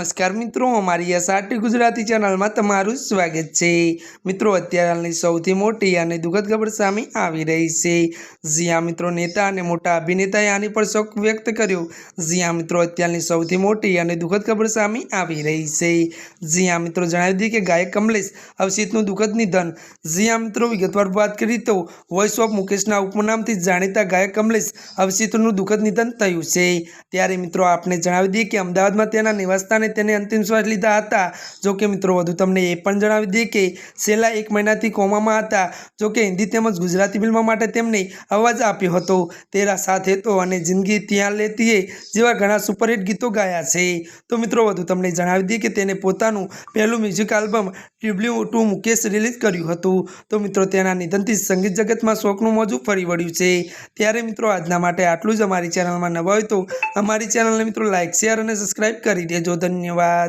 નમસ્કાર મિત્રો, અમારી આ સાટી ગુજરાતી ચેનલમાં તમારું સ્વાગત છે. મિત્રો અત્યારે સૌથી મોટી અને દુઃખદ ખબર સામે આવી રહી છે. જ્યાં મિત્રો નેતા અને મોટા અભિનેતાએ આની પર શોક વ્યક્ત કર્યો. જ્યાં મિત્રો, અત્યારની સૌથી મોટી અને દુઃખદ ખબર સામે આવી રહી છે. જ્યાં મિત્રો જણાવી દીધી કે ગાયક કમલેશ અવસિતનું દુઃખદ નિધન. જ્યાં મિત્રો, વિગતવાર વાત કરી તો વોઇસ ઓફ મુકેશના ઉપનામથી જાણીતા ગાયક કમલેશ અવસિતનું દુઃખદ નિધન થયું છે. ત્યારે મિત્રો, આપને જણાવી દઈએ કે અમદાવાદમાં તેના નિવાસસ્થાને તેને અંતિમ શ્વાસ લીધા હતા. જો કે મિત્રો, વધુ તમને એ પણ જણાવી દઈએ કે છેલ્લા એક મહિનાથી કોમામાં હતા. જો કે હિન્દી તેમજ ગુજરાતી ફિલ્મ માટે તેમણે અવાજ આપ્યો હતો. તેરા સાથે તો અને જિંદગી ત્યાં લેતી જેવા ઘણા સુપરહિટ ગીતો ગાયા છે. તો મિત્રો, વધુ તમને જણાવી દઈએ કે તેને પોતાનું પહેલું મ્યુઝિક આલ્બમ ટ્યુબ્લ્યુ ટુ મુકેશ રિલીઝ કર્યું હતું. તો મિત્રો, તેના નિધનથી સંગીત જગતમાં શોકનું મોજું ફરી વળ્યું છે. ત્યારે મિત્રો, આજના માટે આટલું જ. અમારી ચેનલમાં નવા હોય તો અમારી ચેનલને મિત્રો લાઇક શેર અને સબસ્ક્રાઇબ કરી દેજો. ધન્યવાદ. 你话。